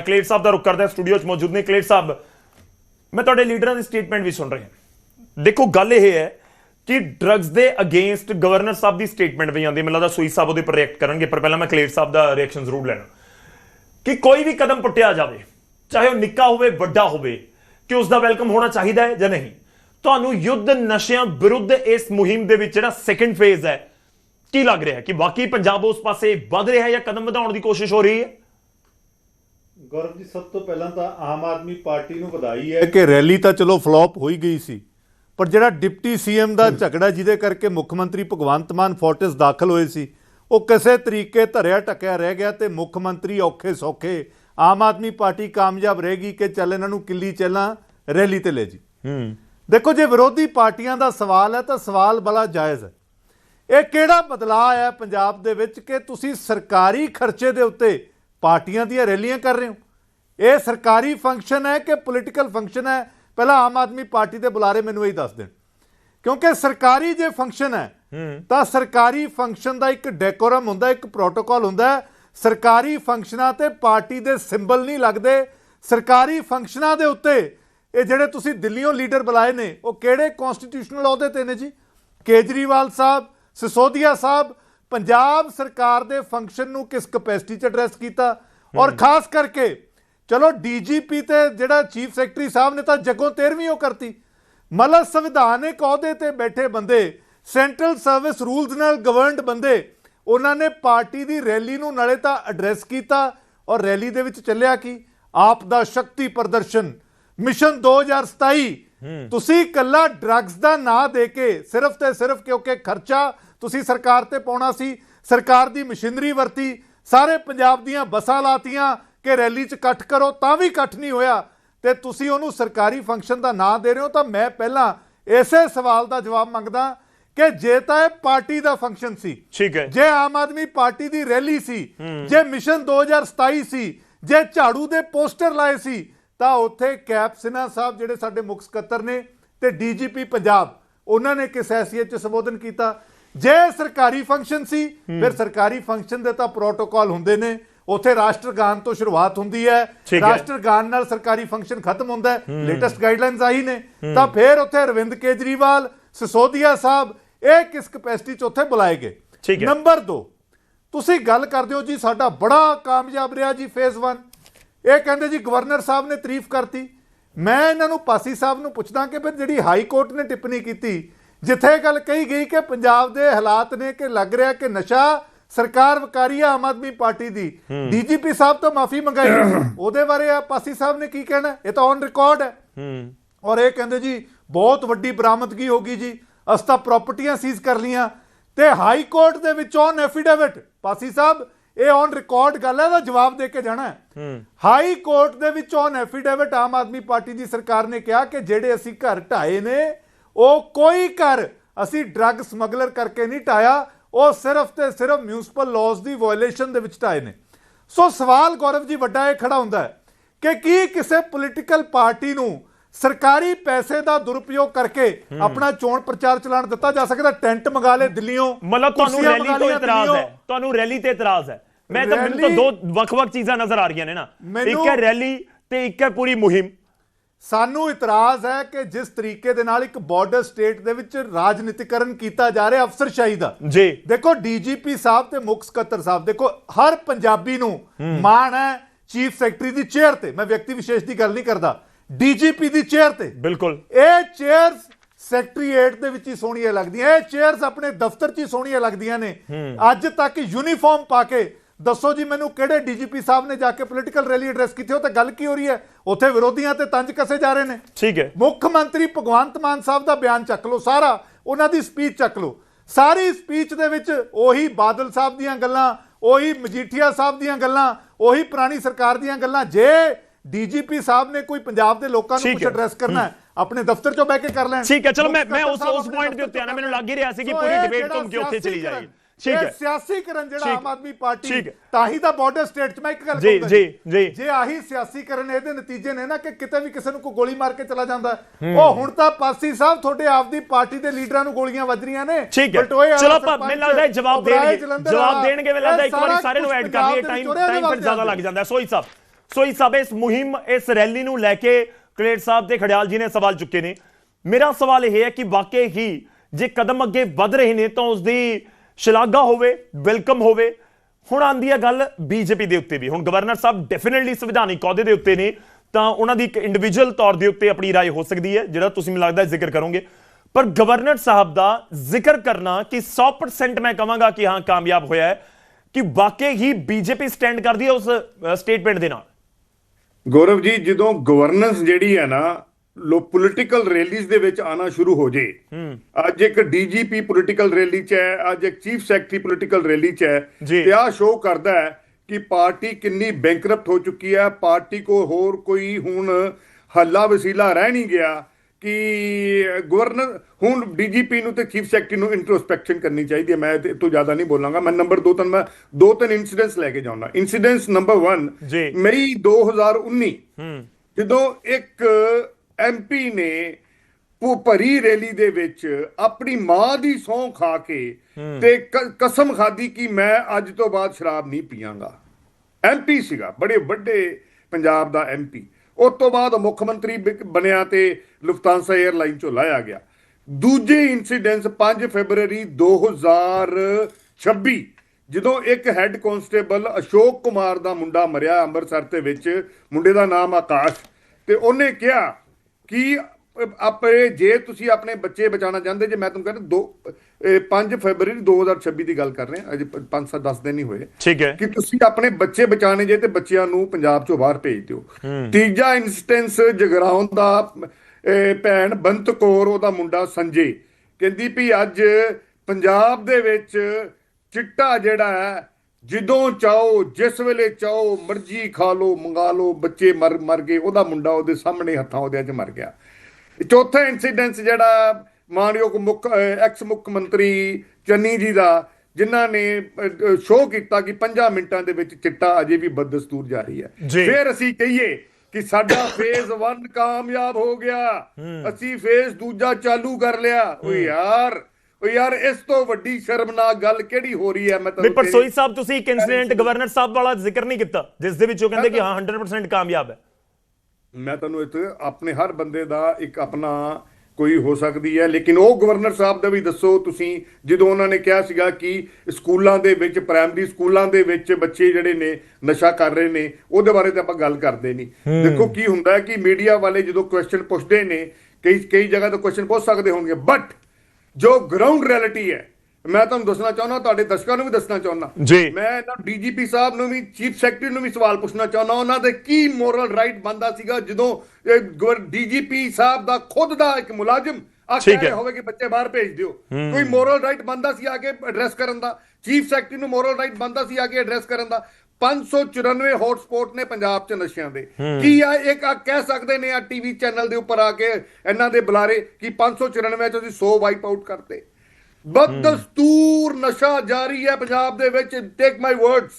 ਕਲੇਰ ਸਾਹਿਬ ਦਾ ਰੁਕ ਕਰਦਾ ਸਟੂਡੀਓ 'ਚ ਮੌਜੂਦ ਨੇ। ਕਲੇਰ ਸਾਹਿਬ, ਮੈਂ ਤੁਹਾਡੇ ਲੀਡਰਾਂ ਦੀ ਸਟੇਟਮੈਂਟ ਵੀ ਸੁਣ ਰਿਹਾ ਦੇਖੋ, ਗੱਲ ਇਹ ਹੈ ਕਿ ਡਰੱਗਸ ਦੇ ਅਗੇਂਸਟ ਗਵਰਨਰ ਸਾਹਿਬ ਦੀ ਸਟੇਟਮੈਂਟ ਵੀ ਆਉਂਦੀ। ਮੈਨੂੰ ਲੱਗਦਾ ਸੂਈ ਸਾਹਿਬ ਉਹਦੇ ਪਰ ਰਿਐਕਟ ਕਰਨਗੇ, ਪਰ ਪਹਿਲਾਂ ਮੈਂ ਕਲੇਟ ਸਾਹਿਬ ਦਾ ਰਿਐਕਸ਼ਨ ਜ਼ਰੂਰ ਲੈਣਾ। ਕਿ ਕੋਈ ਵੀ ਕਦਮ ਪੁੱਟਿਆ ਜਾਵੇ, ਚਾਹੇ ਉਹ ਨਿੱਕਾ ਹੋਵੇ, ਵੱਡਾ ਹੋਵੇ, ਕਿ ਉਸ ਦਾ ਵੈਲਕਮ ਹੋਣਾ ਚਾਹੀਦਾ ਹੈ ਜਾਂ ਨਹੀਂ। ਤੁਹਾਨੂੰ ਯੁੱਧ ਨਸ਼ਿਆਂ ਵਿਰੁੱਧ ਇਸ ਮੁਹਿੰਮ ਦੇ ਵਿੱਚ ਜਿਹੜਾ ਸੈਕੰਡ ਫੇਜ਼ ਹੈ, ਕੀ ਲੱਗ ਰਿਹਾ ਕਿ ਵਾਕਈ ਪੰਜਾਬ ਉਸ ਪਾਸੇ ਵੱਧ ਰਿਹਾ ਹੈ ਜਾਂ ਕਦਮ ਵਧਾਉਣ ਦੀ ਕੋਸ਼ਿਸ਼ ਹੋ ਰਹੀ ਹੈ? ਗੌਰਵ ਜੀ ਸਭ ਤੋਂ ਪਹਿਲਾਂ ਤਾਂ ਆਮ ਆਦਮੀ ਪਾਰਟੀ ਨੂੰ ਵਧਾਈ ਹੈ ਕਿ ਰੈਲੀ ਤਾਂ ਚਲੋ ਫਲॉप ਹੋਈ ਗਈ ਸੀ ਪਰ ਜਿਹੜਾ ਡਿਪਟੀ ਸੀਐਮ ਦਾ ਝਗੜਾ ਜਿਹਦੇ ਕਰਕੇ ਮੁੱਖ ਮੰਤਰੀ ਭਗਵੰਤ ਮਾਨ ਫੋਰਟਿਸ ਦਾਖਲ ਹੋਏ ਸੀ ਉਹ ਕਿਸੇ ਤਰੀਕੇ ਧਰਿਆ ਟਕਿਆ ਰਹਿ ਗਿਆ ਤੇ ਮੁੱਖ ਮੰਤਰੀ ਔਖੇ ਸੌਖੇ ਆਮ ਆਦਮੀ ਪਾਰਟੀ ਕਾਮਯਾਬ ਰਹੇਗੀ ਕਿ ਚੱਲ ਇਹਨਾਂ ਨੂੰ ਕਿੱਲੀ ਚੱਲਾਂ ਰੈਲੀ ਤੇ ਲੈ ਜੀ। ਹੂੰ। ਦੇਖੋ ਜੇ ਵਿਰੋਧੀ ਪਾਰਟੀਆਂ ਦਾ ਸਵਾਲ ਹੈ ਤਾਂ ਸਵਾਲ ਬੜਾ ਜਾਇਜ਼ ਹੈ। ਇਹ ਕਿਹੜਾ ਬਦਲਾਅ ਹੈ ਪੰਜਾਬ ਦੇ ਵਿੱਚ ਕਿ ਤੁਸੀਂ ਸਰਕਾਰੀ ਖਰਚੇ ਦੇ ਉੱਤੇ ਪਾਰਟੀਆਂ ਦੀਆਂ ਰੈਲੀਆਂ ਕਰ ਰਹੇ ਹੋ। ਇਹ ਸਰਕਾਰੀ ਫੰਕਸ਼ਨ ਹੈ ਕਿ ਪੋਲੀਟੀਕਲ ਫੰਕਸ਼ਨ ਹੈ? ਪਹਿਲਾਂ ਆਮ ਆਦਮੀ ਪਾਰਟੀ ਦੇ ਬੁਲਾਰੇ ਮੈਨੂੰ ਇਹ ਦੱਸ ਦੇਣ। ਕਿਉਂਕਿ ਸਰਕਾਰੀ ਜੇ ਫੰਕਸ਼ਨ ਹੈ ਤਾਂ ਸਰਕਾਰੀ ਫੰਕਸ਼ਨ ਦਾ ਇੱਕ ਡੈਕੋਰਮ ਹੁੰਦਾ ਇੱਕ ਪ੍ਰੋਟੋਕਾਲ ਹੁੰਦਾ। ਸਰਕਾਰੀ ਫੰਕਸ਼ਨਾਂ ਤੇ ਪਾਰਟੀ ਦੇ ਸਿੰਬਲ ਨਹੀਂ ਲੱਗਦੇ। ਸਰਕਾਰੀ ਫੰਕਸ਼ਨਾਂ ਦੇ ਉੱਤੇ ਇਹ ਜਿਹੜੇ ਤੁਸੀਂ ਦਿੱਲੀੋਂ ਲੀਡਰ ਬੁਲਾਏ ਨੇ ਉਹ ਕਿਹੜੇ ਕਨਸਟੀਟਿਊਸ਼ਨਲ ਅਹੁਦੇ ਤੇ ਨੇ ਜੀ? ਕੇਜਰੀਵਾਲ ਸਾਹਿਬ ਸਿਸੋਦੀਆ ਸਾਹਿਬ ਪੰਜਾਬ ਸਰਕਾਰ ਦੇ ਫੰਕਸ਼ਨ ਨੂੰ ਕਿਸ ਕਪੈਸਿਟੀ 'ਚ ਐਡਰੈਸ ਕੀਤਾ? ਔਰ ਖਾਸ ਕਰਕੇ ਚਲੋ ਡੀਜੀਪੀ ਤੇ ਜਿਹੜਾ ਚੀਫ ਸੈਕਟਰੀ ਸਾਹਿਬ ਨੇ ਤਾਂ ਜੱਗੋਂ 13ਵੀਂ ਉਹ ਕਰਤੀ। ਮਤਲਬ ਸੰਵਿਧਾਨਿਕ ਅਹੁਦੇ ਤੇ ਬੈਠੇ ਬੰਦੇ ਸੈਂਟਰਲ ਸਰਵਿਸ ਰੂਲਸ ਨਾਲ ਗਵਰਨਡ ਬੰਦੇ ਉਹਨਾਂ ਨੇ ਪਾਰਟੀ ਦੀ ਰੈਲੀ ਨੂੰ ਨਾਲੇ ਤਾਂ ਐਡਰੈਸ ਕੀਤਾ ਔਰ ਰੈਲੀ ਦੇ ਵਿੱਚ ਚੱਲਿਆ ਕੀ? ਆਪ ਦਾ ਸ਼ਕਤੀ ਪ੍ਰਦਰਸ਼ਨ। ਮਿਸ਼ਨ 2027 ਤੁਸੀਂ ਕੱਲਾ ਡਰੱਗਸ ਦਾ ਨਾਂ ਦੇ ਕੇ ਸਿਰਫ ਤੇ ਸਿਰਫ ਕਿਉਂਕਿ ਖਰਚਾ ਤੁਸੀਂ ਸਰਕਾਰ ਤੇ ਪਾਉਣਾ ਸੀ ਸਰਕਾਰ ਦੀ ਮਸ਼ੀਨਰੀ ਵਰਤੀ ਸਾਰੇ ਪੰਜਾਬ ਦੀਆਂ ਬੱਸਾਂ ਲਾਤੀਆਂ ਕਿ ਰੈਲੀ 'ਚ ਇਕੱਠ ਕਰੋ ਤਾਂ ਵੀ ਇਕੱਠ ਨਹੀਂ ਹੋਇਆ। ਤੇ ਤੁਸੀਂ ਉਹਨੂੰ ਸਰਕਾਰੀ ਫੰਕਸ਼ਨ ਦਾ ਨਾਂ ਦੇ ਰਹੇ ਹੋ ਤਾਂ ਮੈਂ ਪਹਿਲਾਂ ਇਸੇ ਸਵਾਲ ਦਾ ਜਵਾਬ ਮੰਗਦਾ ਕਿ ਜੇ ਤਾਂ ਇਹ ਪਾਰਟੀ ਦਾ ਫੰਕਸ਼ਨ ਸੀ ਠੀਕ ਹੈ। ਜੇ ਆਮ ਆਦਮੀ ਪਾਰਟੀ ਦੀ ਰੈਲੀ ਸੀ ਜੇ ਮਿਸ਼ਨ 2027 ਸੀ ਜੇ ਝਾੜੂ ਦੇ ਪੋਸਟਰ ਲਾਏ ਸੀ ਤਾਂ ਉੱਥੇ ਕੈਪ ਸਿਨਹਾ ਸਾਹਿਬ ਜਿਹੜੇ ਸਾਡੇ ਮੁੱਖ ਸਕੱਤਰ ਨੇ ਤੇ ਡੀਜੀਪੀ ਪੰਜਾਬ ਉਹਨਾਂ ਨੇ ਕਿਸ ਹੈਸੀਅਤ 'ਚ ਸੰਬੋਧਨ ਕੀਤਾ? ਜੇ ਸਰਕਾਰੀ ਫੰਕਸ਼ਨ ਸੀ ਫਿਰ ਸਰਕਾਰੀ ਫੰਕਸ਼ਨ ਦੇ ਤਾਂ ਪ੍ਰੋਟੋਕਾਲ ਹੁੰਦੇ ਨੇ। ਉੱਥੇ ਰਾਸ਼ਟਰਗਾਨ ਤੋਂ ਸ਼ੁਰੂਆਤ ਹੁੰਦੀ ਹੈ। ਰਾਸ਼ਟਰਗਾਨ ਨਾਲ ਸਰਕਾਰੀ ਫੰਕਸ਼ਨ ਖਤਮ ਹੁੰਦਾ ਹੈ। ਲੇਟੈਸਟ ਗਾਈਡਲਾਈਨਸ ਆਹੀ ਨੇ। ਤਾਂ ਫਿਰ ਉੱਥੇ ਅਰਵਿੰਦ ਕੇਜਰੀਵਾਲ ਸਿਸੋਦੀਆ ਸਾਹਿਬ ਇਹ ਕਿਸ ਕਪੈਸਿਟੀ 'ਚ ਉੱਥੇ ਬੁਲਾਏ ਗਏ। ਨੰਬਰ 2 ਤੁਸੀਂ ਗੱਲ ਕਰਦੇ ਹੋ ਜੀ ਸਾਡਾ ਬੜਾ ਕਾਮਯਾਬ ਰਿਹਾ ਜੀ ਫੇਜ਼ 1 ਇਹ ਕਹਿੰਦੇ ਜੀ ਗਵਰਨਰ ਸਾਹਿਬ ਨੇ ਤਾਰੀਫ ਕਰਤੀ। ਮੈਂ ਇਹਨਾਂ ਨੂੰ ਪਾਸੀ ਸਾਹਿਬ ਨੂੰ ਪੁੱਛਦਾ ਕਿ ਫਿਰ ਜਿਹੜੀ ਹਾਈ ਕੋਰਟ ਨੇ ਟਿੱਪਣੀ ਕੀਤੀ ਜਿੱਥੇ ਇਹ ਗੱਲ ਕਹੀ ਗਈ ਕਿ ਪੰਜਾਬ ਦੇ ਹਾਲਾਤ ਨੇ ਕਿ ਲੱਗ ਰਿਹਾ ਕਿ ਨਸ਼ਾ ਸਰਕਾਰ ਵਕਾਰੀ ਆਮ ਆਦਮੀ ਪਾਰਟੀ ਦੀ। ਡੀਜੀਪੀ ਸਾਹਿਬ ਤੋਂ ਮਾਫੀ ਮੰਗਾਈ। ਉਹਦੇ ਬਾਰੇ ਆ ਪਾਸੀ ਸਾਹਿਬ ਨੇ ਕੀ ਕਹਿਣਾ? ਇਹ ਤਾਂ ਔਨ ਰਿਕਾਰਡ ਹੈ। ਔਰ ਇਹ ਕਹਿੰਦੇ ਜੀ ਬਹੁਤ ਵੱਡੀ ਬਰਾਮਦਗੀ ਹੋ ਗਈ ਜੀ। ਅਸੀਂ ਤਾਂ ਪ੍ਰਾਪਰਟੀਆਂ ਸੀਜ਼ ਕਰ ਲੀਆਂ ਤੇ ਹਾਈ ਕੋਰਟ ਦੇ ਵਿੱਚ ਔਨ ਐਫੀਡੇਵਿਟ ਪਾਸੀ ਸਾਹਿਬ ਇਹ ਔਨ ਰਿਕਾਰਡ ਗੱਲ ਹੈ ਦਾ ਜਵਾਬ ਦੇ ਕੇ ਜਾਣਾ ਹੈ। ਹਾਈ ਕੋਰਟ ਦੇ ਵਿੱਚ on affidavit Aam Aadmi Party ਦੀ ਸਰਕਾਰ ਨੇ ਕਿਹਾ ਕਿ ਜਿਹੜੇ ਅਸੀਂ ਘਰ ਢਾਏ ਨੇ ਉਹ ਕੋਈ ਘਰ ਅਸੀਂ ਡਰੱਗ ਸਮਗਲਰ ਕਰਕੇ ਨਹੀਂ ਢਾਇਆ ਉਹ ਸਿਰਫ ਤੇ ਸਿਰਫ ਮਿਊਨਿਸਪਲ ਲਾਜ਼ ਦੀ ਵਾਇਓਲੇਸ਼ਨ ਦੇ ਵਿੱਚ ਢਾਏ ਨੇ। ਸੋ ਸਵਾਲ ਗੌਰਵ ਜੀ ਵੱਡਾ ਇਹ ਖੜਾ ਹੁੰਦਾ ਹੈ ਕਿ ਕੀ ਕਿਸੇ ਪੋਲੀਟੀਕਲ ਪਾਰਟੀ ਨੂੰ ਸਰਕਾਰੀ ਪੈਸੇ ਦਾ ਦੁਰਉਪਯੋਗ ਕਰਕੇ ਆਪਣਾ ਚੋਣ ਪ੍ਰਚਾਰ ਚਲਾਉਣ ਦਿੱਤਾ ਜਾ ਸਕਦਾ? ਟੈਂਟ ਮੰਗਾ ਲੇ ਦਿੱਲੀੋਂ ਮਤਲਬ ਤੁਹਾਨੂੰ ਰੈਲੀ ਤੋਂ ਇਤਰਾਜ਼। ਹੈ। ਤੁਹਾਨੂੰ ਰੈਲੀ ਤੇ ਇਤਰਾਜ਼ ਹੈ। ਮੈਂ ਤਾਂ ਮੈਨੂੰ ਤਾਂ ਦੋ ਵੱਖ-ਵੱਖ ਚੀਜ਼ਾਂ ਨਜ਼ਰ ਆ ਰਹੀਆਂ ਨੇ ਨਾ। ਇੱਕ ਹੈ ਰੈਲੀ ਤੇ ਇੱਕ ਹੈ ਪੂਰੀ ਮੁਹਿੰਮ। ਸਾਨੂੰ ਇਤਰਾਜ਼ ਹੈ ਕਿ ਜਿਸ ਤਰੀਕੇ ਦੇ ਨਾਲ ਇੱਕ ਬਾਰਡਰ ਸਟੇਟ ਦੇ ਵਿੱਚ ਰਾਜਨੀਤੀਕਰਨ ਕੀਤਾ ਜਾ ਰਿਹਾ ਅਫਸਰਸ਼ਾਹੀ ਦਾ। ਜੀ। ਦੇਖੋ ਡੀਜੀਪੀ ਸਾਹਿਬ ਤੇ ਮੁੱਖ ਸਕੱਤਰ ਸਾਹਿਬ ਦੇਖੋ ਹਰ ਪੰਜਾਬੀ ਨੂੰ ਮਾਣ ਹੈ ਚੀਫ ਸੈਕਟਰੀ ਦੀ ਚੇਅਰ ਤੇ। ਮੈਂ ਵਿਅਕਤੀ ਵਿਸ਼ੇਸ਼ ਦੀ ਗੱਲ ਨਹੀਂ ਕਰਦਾ। ਡੀਜੀਪੀ ਦੀ ਚੇਅਰ ਤੇ। ਬਿਲਕੁਲ। ਇਹ ਚੇਅਰਸ ਸੈਕਟਰੀਏਟ ਦੇ ਵਿੱਚ ਹੀ ਸੋਹਣੀਆਂ ਲੱਗਦੀਆਂ। ਇਹ ਚੇਅਰਸ ਆਪਣੇ ਦਫ਼ਤਰ 'ਚ ਹੀ ਸੋਹਣੀਆਂ ਲੱਗਦੀਆਂ ਨੇ। ਅੱਜ ਤੱਕ ਯੂਨੀਫਾਰਮ ਪਾ ਕੇ ਦੱਸੋ ਜੀ ਮੈਨੂੰ ਕਿਹੜੇ ਡੀਜੀਪੀ ਸਾਹਿਬ ਨੇ ਜਾ ਕੇ ਪੋਲੀਟੀਕਲ ਰੈਲੀ ਐਡਰੈਸ ਕੀਤੀ? ਉਹ ਤਾਂ ਗੱਲ ਕੀ ਹੋ ਰਹੀ ਹੈ? ਉੱਥੇ ਵਿਰੋਧੀਆਂ ਤੇ ਤੰਜ ਕਸੇ ਜਾ ਰਹੇ ਨੇ? ਠੀਕ ਹੈ। ਮੁੱਖ ਮੰਤਰੀ ਭਗਵੰਤ ਮਾਨ ਸਾਹਿਬ ਦਾ ਬਿਆਨ ਚੱਕ ਲਓ ਸਾਰਾ ਉਹਨਾਂ ਦੀ ਸਪੀਚ ਚੱਕ ਲਓ। ਸਾਰੀ ਸਪੀਚ ਦੇ ਵਿੱਚ ਉਹੀ ਬਾਦਲ ਸਾਹਿਬ ਦੀਆਂ ਗੱਲਾਂ ਉਹੀ ਮਜੀਠੀਆ ਸਾਹਿਬ ਦੀਆਂ ਗੱਲਾਂ ਉਹੀ ਪੁਰਾਣੀ ਸਰਕਾਰ ਦੀਆਂ ਗੱਲਾਂ। ਜੇ ਡੀਜੀਪੀ ਸਾਹਿਬ ਨੇ ਕੋਈ ਪੰਜਾਬ ਦੇ ਲੋਕਾਂ ਨੂੰ ਕੁਝ। ਐਡਰੈਸ ਕਰਨਾ ਹੈ ਆਪਣੇ ਦਫ਼ਤਰ 'ਚੋਂ ਬਹਿ ਕੇ ਕਰ ਲੈਣ। ਠੀਕ ਹੈ, ਚਲੋ ਮੈਂ- ਮੈਂ ਉਸ- ਉਸ point ਦੇ ਉੱਤੇ ਆਉਣਾ, ਮੈਨੂੰ ਲੱਗ ਹੀ ਰਿਹਾ ਸੀ ਕਿ ਪੂਰੀ ਜਿਹੜਾ ਘੁੰਮ ਕੇ ਉੱਥੇ ਚਲੀ ਜਾਏਗੀ। ਠੀਕ ਹੈ। ਸਿਆਸੀਕਰਨ ਜਿਹੜਾ ਆਮ ਆਦਮੀ ਪਾਰਟੀ। ਤਾਂ ਹੀ ਤਾਂ ਬਾਰਡਰ ਸਟੇਟ 'ਚ ਮੈਂ ਇੱਕ ਗੱਲ ਕਹੂੰਗਾ ਜੀ, ਜੀ। ਜੇ ਆਹੀ ਸਿਆਸੀਕਰਨ ਇਹਦੇ ਨਤੀਜੇ ਨੇ ਨਾ ਕਿ ਕਿਤੇ ਵੀ ਕਿਸੇ ਨੂੰ ਕੋਈ ਗੋਲੀ ਮਾਰ ਕੇ ਚਲਾ ਜਾਂਦਾ। ਉਹ ਹੁਣ ਤਾਂ ਪਾਸੀ ਸਾਹਿਬ ਤੁਹਾਡੇ ਆਪਦੀ ਪਾਰਟੀ ਦੇ ਲੀਡਰਾਂ ਨੂੰ ਗੋਲੀਆਂ ਵੱਜ ਰਹੀਆਂ ਨੇ ਬਲਟੋਏ ਚਲੋ ਆਪਾਂ ਮੈਨੂੰ ਲੱਗਦਾ ਜਵਾਬ ਦੇਣਗੇ ਜਵਾਬ ਦੇਣਗੇ ਮੈਨੂੰ ਲੱਗਦਾ ਇੱਕ ਵਾਰੀ ਸਾਰਾ ਨੂੰ ਐਡ ਕਰ ਲਈਏ ਟਾਈਮ ਟਾਈਮ ਫਿਰ ਜ਼ਿਆਦਾ ਲੱਗ ਜਾਂਦਾ। ਸੋਈ ਸਾਹਿਬ ਸੋਈ ਸਾਹਿਬ ਇਸ ਮੁਹਿੰਮ ਇਸ ਰੈਲੀ ਨੂੰ ਲੈ ਕੇ ਕਲੇਰ ਸਾਹਿਬ ਤੇ ਖੜਿਆਲ ਜੀ ਨੇ ਸਵਾਲ ਚੁੱਕੇ ਨੇ ਮੇਰਾ ਸਵਾਲ ਇਹ ਹੈ ਕਿ ਵਾਕਈ ਹੀ ਜੇ ਕਦਮ ਅੱਗੇ ਵਧ ਰਹੇ ਨੇ ਤਾਂ ਉਸ ਦੀ ਸ਼ਲਾਘਾ ਹੋਵੇ ਵੈਲਕਮ ਹੋਵੇ ਹੁਣ ਆਂਦੀ ਹੈ ਗੱਲ ਬੀਜੇਪੀ ਦੇ ਉੱਤੇ ਵੀ ਹੁਣ ਗਵਰਨਰ ਸਾਹਿਬ ਡੈਫੀਨਿਟਲੀ ਸੰਵਿਧਾਨਿਕ ਅਹੁਦੇ ਦੇ ਉੱਤੇ ਨੇ ਤਾਂ ਉਹਨਾਂ ਦੀ ਇੱਕ ਇੰਡੀਵਿਜੂਅਲ ਤੌਰ ਦੇ ਉੱਤੇ ਆਪਣੀ رائے ਹੋ ਸਕਦੀ ਹੈ ਜਿਹੜਾ ਤੁਸੀਂ ਮੈਨੂੰ ਲੱਗਦਾ ਹੈ ਜ਼ਿਕਰ ਕਰੋਗੇ ਪਰ ਗਵਰਨਰ ਸਾਹਿਬ ਦਾ ਜ਼ਿਕਰ ਕਰਨਾ ਕਿ 100% ਮੈਂ ਕਹਾਂਗਾ ਕਿ ਹਾਂ ਕਾਮਯਾਬ ਹੋਇਆ ਹੈ ਕਿ ਵਾਕਈ ਹੀ ਬੀਜੇਪੀ ਸਟੈਂਡ ਕਰਦੀ ਹੈ ਉਸ ਸਟੇਟਮੈਂਟ ਦੇ ਨਾਲ ਗੌਰਵ ਜੀ ਜਦੋਂ ਗਵਰਨੈਂਸ ਜਿਹੜੀ ਹੈ ਨਾ ਲੋ ਪੋਲਿਟੀਕਲ ਰੈਲੀਜ਼ ਦੇ ਵਿੱਚ ਆਣਾ ਸ਼ੁਰੂ ਹੋ ਜੇ। ਅੱਜ ਇੱਕ ਡੀਜੀਪੀ ਪੋਲਿਟੀਕਲ ਰੈਲੀ 'ਚ ਹੈ ਅੱਜ ਇੱਕ ਚੀਫ ਸੈਕਟਰੀ ਪੋਲਿਟੀਕਲ ਰੈਲੀ 'ਚ ਹੈ। ਤੇ ਆਹ ਸ਼ੋਅ ਕਰਦਾ ਹੈ ਕਿ ਪਾਰਟੀ ਕਿੰਨੀ ਬੈਂਕਰਪਟ ਹੋ ਚੁੱਕੀ ਹੈ ਪਾਰਟੀ ਕੋ ਹੋਰ ਕੋਈ ਹੁਣ ਹੱਲਾ ਵਸੀਲਾ ਰਹਿ ਨਹੀਂ ਗਿਆ ਕਿ ਗਵਰਨਰ ਹੁਣ ਡੀਜੀਪੀ ਨੂੰ ਤੇ ਚੀਫ ਸੈਕਟਰੀ ਨੂੰ ਇੰਟਰੋਸਪੈਕਸ਼ਨ ਕਰਨੀ ਚਾਹੀਦੀ ਹੈ। ਮੈਂ ਤੇ ਤੋਂ ਜ਼ਿਆਦਾ ਨਹੀਂ ਬੋਲਾਂਗਾ ਮੈਂ ਨੰਬਰ 2 ਤਿੰਨ ਮੈਂ ਦੋ ਤਿੰਨ ਇਨਸੀਡੈਂਟਸ ਲੈ ਕੇ ਜਾਊਂਗਾ। ਇਨਸੀਡੈਂਟਸ ਨੰਬਰ 1 ਜੀ। ਮਈ 2019 ਹੂੰ। ਜਦੋਂ ਇੱਕ ਐਮਪੀ ਨੇ ਭਰੀ ਰੈਲੀ ਦੇ ਵਿੱਚ ਆਪਣੀ ਮਾਂ ਦੀ ਸਹੁੰ ਖਾ ਕੇ ਤੇ ਕਸਮ ਖਾਦੀ ਕਿ ਮੈਂ ਅੱਜ ਤੋਂ ਬਾਅਦ ਸ਼ਰਾਬ ਨਹੀਂ ਪੀਵਾਂਗਾ ਐਮਪੀ ਸੀਗਾ ਬੜੇ ਵੱਡੇ ਪੰਜਾਬ ਦਾ ਐਮਪੀ ਉਸ ਤੋਂ ਬਾਅਦ ਮੁੱਖ ਮੰਤਰੀ ਬਣਿਆ ਤੇ ਲੁਫਤਾਂਸਾ 에ਅਰਲਾਈਨ ਚੋਂ ਲਾਇਆ ਗਿਆ। ਦੂਜੇ ਇਨਸੀਡੈਂਸ 5 ਫਰਵਰੀ 2026 ਜਦੋਂ ਇੱਕ ਹੈੱਡ ਕਾਂਸਟੇਬਲ ਅਸ਼ੋਕ ਕੁਮਾਰ ਦਾ ਮੁੰਡਾ ਮਰਿਆ ਅੰਮ੍ਰਿਤਸਰ ਦੇ ਵਿੱਚ ਮੁੰਡੇ ਦਾ ਨਾਮ ਆਕਾਸ਼ ਤੇ ਉਹਨੇ ਕਿਹਾ ਕਿ ਆਪੇ ਜੇ ਤੁਸੀਂ ਆਪਣੇ ਬੱਚੇ ਬਚਾਉਣਾ ਚਾਹੁੰਦੇ ਜੇ ਮੈਂ ਤੁਹਾਨੂੰ ਕਹਿੰਦਾ ਦੋ 5 ਫਰਵਰੀ 2026 ਦੀ ਗੱਲ ਕਰ ਰਹੇ ਹਾਂ ਅਜੇ 5-7 10 ਦਿਨ ਹੀ ਹੋਏ। ਠੀਕ ਹੈ। ਕਿ ਤੁਸੀਂ ਆਪਣੇ ਬੱਚੇ ਬਚਾਣੇ ਜੇ ਤੇ ਬੱਚਿਆਂ ਨੂੰ ਪੰਜਾਬ ਚੋਂ ਬਾਹਰ ਭੇਜ ਦਿਓ। ਤੀਜਾ ਇਨਸਟੈਂਸ ਜਗਰਾਉਂ ਦਾ ਭੈਣ ਬੰਤ ਕੌਰ ਉਹਦਾ ਮੁੰਡਾ ਸੰਜੇ। ਕਹਿੰਦੀ ਵੀ ਅੱਜ ਪੰਜਾਬ ਦੇ ਵਿੱਚ ਚਿੱਟਾ ਜਿਹੜਾ ਹੈ ਜਦੋਂ ਚਾਹੋ ਜਿਸ ਵੇਲੇ ਚਾਹੋ ਮਰਜ਼ੀ ਖਾ ਲਓ ਮੰਗਾ ਲਓ ਬੱਚੇ ਮਰ ਮਰ ਗਏ ਉਹਦਾ ਮੁੰਡਾ ਉਹਦੇ ਸਾਹਮਣੇ ਹੱਥਾਂ ਉਹਦੇ 'ਚ ਮਰ ਗਿਆ। ਚੌਥਾ ਇਨਸੀਡੈਂਸ ਜਿਹੜਾ ਮਾਨਯੋਗ ਮੁੱਖ ਐਕਸ ਮੁੱਖ ਮੰਤਰੀ ਚੰਨੀ ਜੀ ਦਾ ਜਿਨ੍ਹਾਂ ਨੇ ਸ਼ੋਅ ਕੀਤਾ ਕਿ 5 ਮਿੰਟਾਂ ਦੇ ਵਿੱਚ ਚਿੱਟਾ ਅਜੇ ਵੀ ਬਦਦਸਤੂਰ ਜਾਰੀ ਹੈ। ਜੀ। ਫਿਰ ਅਸੀਂ ਕਹੀਏ ਕਿ ਸਾਡਾ ਫੇਜ਼ 1 ਕਾਮਯਾਬ ਹੋ ਗਿਆ। ਅਸੀਂ ਫੇਜ਼ ਦੂਜਾ ਚਾਲੂ ਕਰ ਲਿਆ। ਓ ਯਾਰ ਓ ਯਾਰ ਇਸ ਤੋਂ ਵੱਡੀ ਸ਼ਰਮਨਾਕ ਗੱਲ ਕਿਹੜੀ ਹੋ ਰਹੀ ਹੈ? ਮੈਂ ਵੀ ਪਰ ਸੋਈ ਸਾਹਿਬ ਤੁਸੀਂ ਇੱਕ ਇਨਸੀਡੈਂਟ ਗਵਰਨਰ ਸਾਹਿਬ ਵਾਲਾ ਜ਼ਿਕਰ ਨਹੀਂ ਕੀਤਾ ਜਿਸ ਦੇ ਵਿੱਚ ਉਹ ਕਹਿੰਦੇ ਕਿ ਹਾਂ 100% ਕਾਮਯਾਬ ਹੈ। ਮੈਂ ਤੁਹਾਨੂੰ ਇੱਥੇ ਆਪਣੇ ਹਰ ਬੰਦੇ ਦਾ ਇੱਕ ਆਪਣਾ ਕੋਈ ਹੋ ਸਕਦੀ ਹੈ ਲੇਕਿਨ ਉਹ ਗਵਰਨਰ ਸਾਹਿਬ ਦਾ ਵੀ ਦੱਸੋ ਤੁਸੀਂ ਜਦੋਂ ਉਹਨਾਂ ਨੇ ਕਿਹਾ ਸੀਗਾ ਕਿ ਸਕੂਲਾਂ ਦੇ ਵਿੱਚ ਪ੍ਰਾਇਮਰੀ ਸਕੂਲਾਂ ਦੇ ਵਿੱਚ ਬੱਚੇ ਜਿਹੜੇ ਨੇ ਨਸ਼ਾ ਕਰ ਰਹੇ ਨੇ ਉਹਦੇ ਬਾਰੇ ਤਾਂ ਆਪਾਂ ਗੱਲ ਕਰਦੇ ਨਹੀਂ। ਦੇਖੋ ਕੀ ਹੁੰਦਾ ਹੈ ਕਿ ਮੀਡੀਆ ਵਾਲੇ ਜਦੋਂ ਕੁਐਸਚਨ ਪੁੱਛਦੇ ਨੇ ਕਈ ਕਈ ਜਗ੍ਹਾ ਤੋਂ ਕੁਐਸਚਨ ਪੁੱਛ ਸਕਦੇ ਹੋਣਗੇ ਬਟ ਜੋ ਗਰਾਊਂਡ ਰਿਐਲਿਟੀ ਹੈ ਮੈਂ ਤੁਹਾਨੂੰ ਦੱਸਣਾ ਚਾਹੁੰਦਾ ਤੁਹਾਡੇ ਦਰਸ਼ਕਾਂ ਨੂੰ ਵੀ ਦੱਸਣਾ ਚਾਹੁੰਦਾ ਜੀ। ਮੈਂ ਇਹਨਾਂ ਡੀਜੀਪੀ ਸਾਹਿਬ ਨੂੰ ਵੀ ਚੀਫ ਸੈਕਟਰੀ ਨੂੰ ਵੀ ਸਵਾਲ ਪੁੱਛਣਾ ਚਾਹੁੰਦਾ ਉਹਨਾਂ ਦੇ ਕੀ ਮੋਰਲ ਰਾਈਟ ਬੰਦਾ ਸੀਗਾ ਜਦੋਂ ਡੀਜੀਪੀ ਸਾਹਿਬ ਦਾ ਖੁਦ ਦਾ ਇੱਕ ਮੁਲਾਜ਼ਮ ਆ ਠੀਕ ਕਹਿ ਹੈ। ਹੋਵੇ ਕਿ ਬੱਚੇ ਬਾਹਰ ਭੇਜ ਦਿਓ। ਕੋਈ ਮੋਰਲ ਰਾਈਟ ਬੰਦਾ ਸੀ ਆ ਕੇ ਐਡਰੈਸ ਕਰਨ ਦਾ। ਚੀਫ ਸੈਕਟਰੀ ਨੂੰ ਮੋਰਲ ਰਾਈਟ ਬੰਦਾ ਸੀ ਆ ਕੇ ਐਡਰੈਸ ਕਰਨ ਦਾ। 594 ਹੌਟਸਪੌਟ ਨੇ ਪੰਜਾਬ 'ਚ ਨਸ਼ਿਆਂ ਦੇ। ਕੀ ਆ ਇੱਕ ਆ ਕਹਿ ਸਕਦੇ ਨੇ ਆ ਟੀਵੀ ਚੈਨਲ ਦੇ ਉੱਪਰ ਆ ਕੇ ਇਹਨਾਂ ਦੇ ਬੁਲਾਰੇ ਕਿ 594 ਚ ਅਸੀਂ 100 ਵਾਈਪ ਆਊਟ ਕਰਤੇ। ਬਦਦਸਤੂਰ ਨਸ਼ਾ ਜਾਰੀ ਹੈ ਪੰਜਾਬ ਦੇ ਵਿੱਚ। ਟੇਕ ਮਾਈ ਵਰਡਸ